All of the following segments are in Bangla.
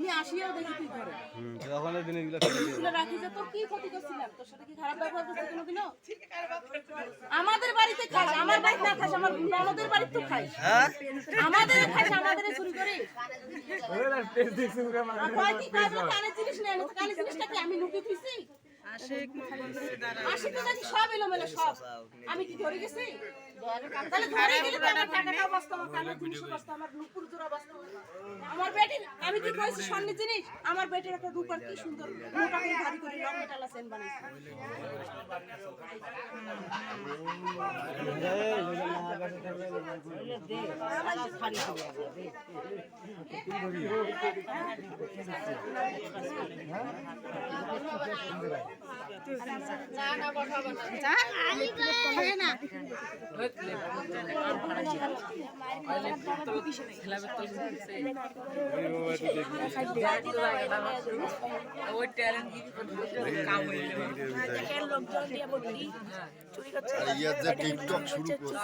আমি আসিয়াও দেখি তুই ঘরে হুম তখন জিনিসগুলো ফেলে দিও রাখি যে তো কি ক্ষতি করছিলাম? তোর সাথে কি খারাপ ব্যবহার করছিস কোনোদিনও? আমাদের বাড়িতে খাস আমার বাড়িতে না খাস আমার ননদের বাড়িতে তো খাস আমাদের খাস আমাদের চুরি করে। ওরে টেস্ট দেখছিস রে আর কয় কি কাজ ও কানের জিনিস নেই না কানের জিনিসটা কি আমি লুকিয়ে থুইছি? আশিক সব এলোমেলো সব। আমি কি ধরে গেছি? তাহলে ধরে গেলে তো আমার টাকাটাও বাঁচতো আমার কানের জিনিসও বাঁচতো আমার নুপুর জোড়া বাঁচতো। আমার বেটির আমি কি করেছি স্বর্ণের জিনিস? আমার বেটির একটা রূপার কি সুন্দর। মোটা করে ভারী করে মেটালা বানাইছে। টিকটক। শুরু করছে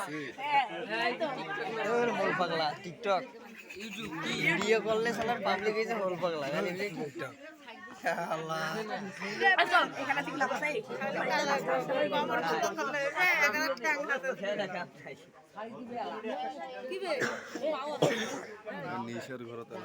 টিকটক ভিডিও করলে সালার পাবলিক হয়েছে হোল পাগলা। টিকটক নিশার ঘর তার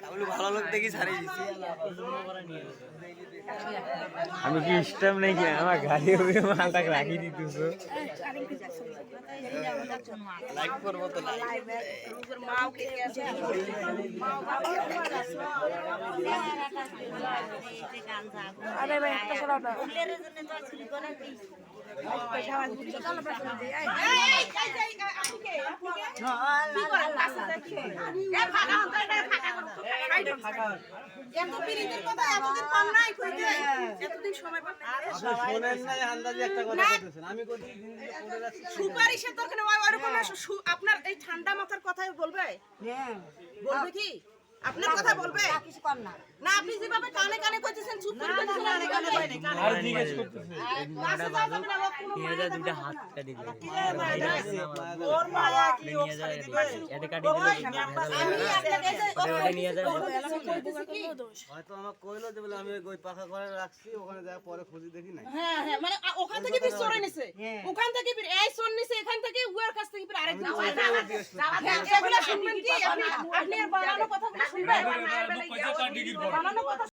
ভালো লোক দেখি আমি কি স্টাম নেই কি আমার গাড়ি হবে মালটা রাখি দিতেছো লাইক করব তো লাইক এত পিরিতের কথা এতদিন পান নাই কইতে এতদিন সময় পান নাই। শোনেন নাই আন্দাজে একটা কথা বলতেছেন। আমি কত সুপারিশের দরকার নেই ওরকম আপনার এই ঠান্ডা মাথার কথাই বলবে? বলবে কি? আপনার কথা বলবে? না আপনি যেভাবে কানে কানে কইতেছেন চুপ করে কানে কানে কই আর জিজ্ঞেস। হাত কাটি ওর মায়া কি এটা কাটি আমি আপনাকে ওটা নিয়ে কি? হয়তো আমাকে কইলো যে বলে আমি ওই পাখা করে রাখছি ওখানে যা পরে খুঁজি দেখি নাই। হ্যাঁ হ্যাঁ মানে ওখান থেকে পিস চড়ে নিছে। ওখান থেকে পিস এই চোর নিছে এখান থেকে উয়ার কাছ থেকে পিস আরেক হ্যাঁ এগুলো শুনবেন কি? আপনি আপনি বানানো কথাগুলো শুনবেন? বানানো কথা